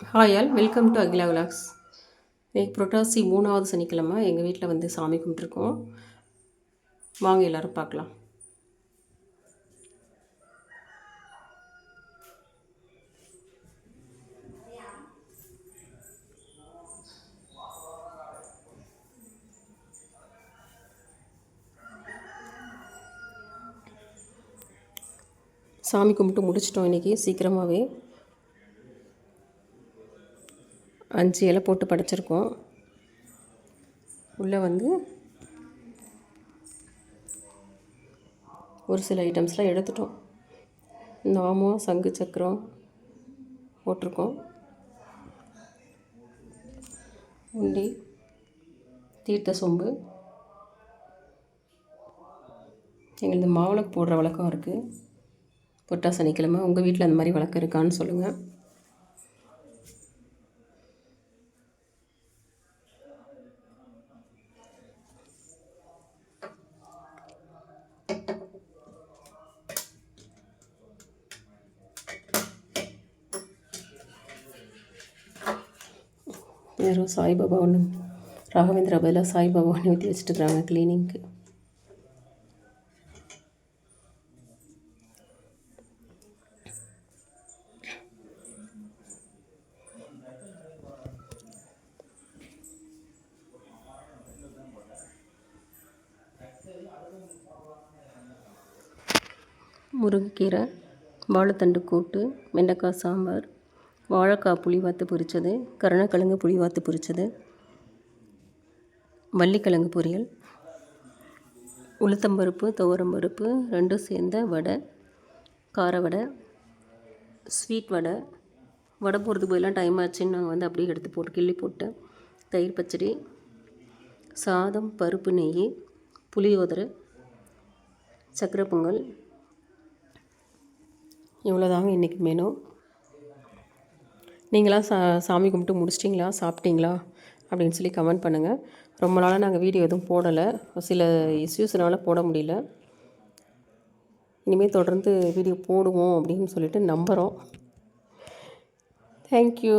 Hi all welcome to Akila vlogs இன்றைக்கி புரட்டாசி மூணாவது சனிக்கிழமை எங்கள் வீட்டில் வந்து சாமி கும்பிட்ருக்கோம் வாங்க எல்லோரும் பார்க்கலாம். சாமி கும்பிட்டு முடிச்சிட்டோம் இன்றைக்கி சீக்கிரமாகவே அஞ்சு இலை போட்டு படைச்சிருக்கோம். உள்ளே வந்து ஒரு சில ஐட்டம்ஸ்லாம் எடுத்துட்டோம். நாமம் சங்கு சக்கரம் போட்டிருக்கோம். உண்டி தீர்த்த சொம்பு எங்களது மாவிளக்கு போடுற வழக்கம் இருக்குது பொட்டா சனிக்கிழமை உங்கள் வீட்டில் அந்த மாதிரி வழக்கம் இருக்கான்னு சொல்லுங்கள் யாரும் சாய்பாபா ஒன்று ராகவேந்திரா பதிலாக சாய்பாபா ஒன்று ஊற்றி வச்சுட்டு இருக்கிறாங்க க்ளீனிங்க்கு முருங்கைக்கீரை வாழைத்தண்டு கூட்டு வெண்டைக்காய் சாம்பார் வாழைக்காய் புளி வாத்து பொரித்தது கருணக்கிழங்கு புளி வாத்து பொரித்தது வள்ளிக்கிழங்கு பொரியல் உளுத்தம்பருப்பு துவரம்பருப்பு ரெண்டும் சேர்ந்த வடை கார வடை ஸ்வீட் வடை. வடை போகிறதுக்கு போயெல்லாம் டைம் ஆச்சுன்னு நாங்கள் வந்து அப்படியே எடுத்து போட்டு கிள்ளி போட்டு தயிர் பச்சடி சாதம் பருப்பு நெய் புளியோதரை சக்கரை பொங்கல். இவ்வளோதாங்க இன்றைக்கி மெனு நீங்களாம் சா சாமி கும்பிட்டு முடிச்சிட்டிங்களா? சாப்பிட்டீங்களா? அப்படின்னு சொல்லி கமெண்ட் பண்ணுங்கள் ரொம்ப நாளாக நாங்கள் வீடியோ எதுவும் போடலை. சில இஷ்யூஸ்னால போட முடியல. இனிமேல் தொடர்ந்து வீடியோ போடுவோம் அப்படின்னு சொல்லிட்டு நம்புகிறோம் thank you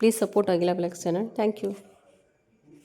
please support Akila vlogs channel thank you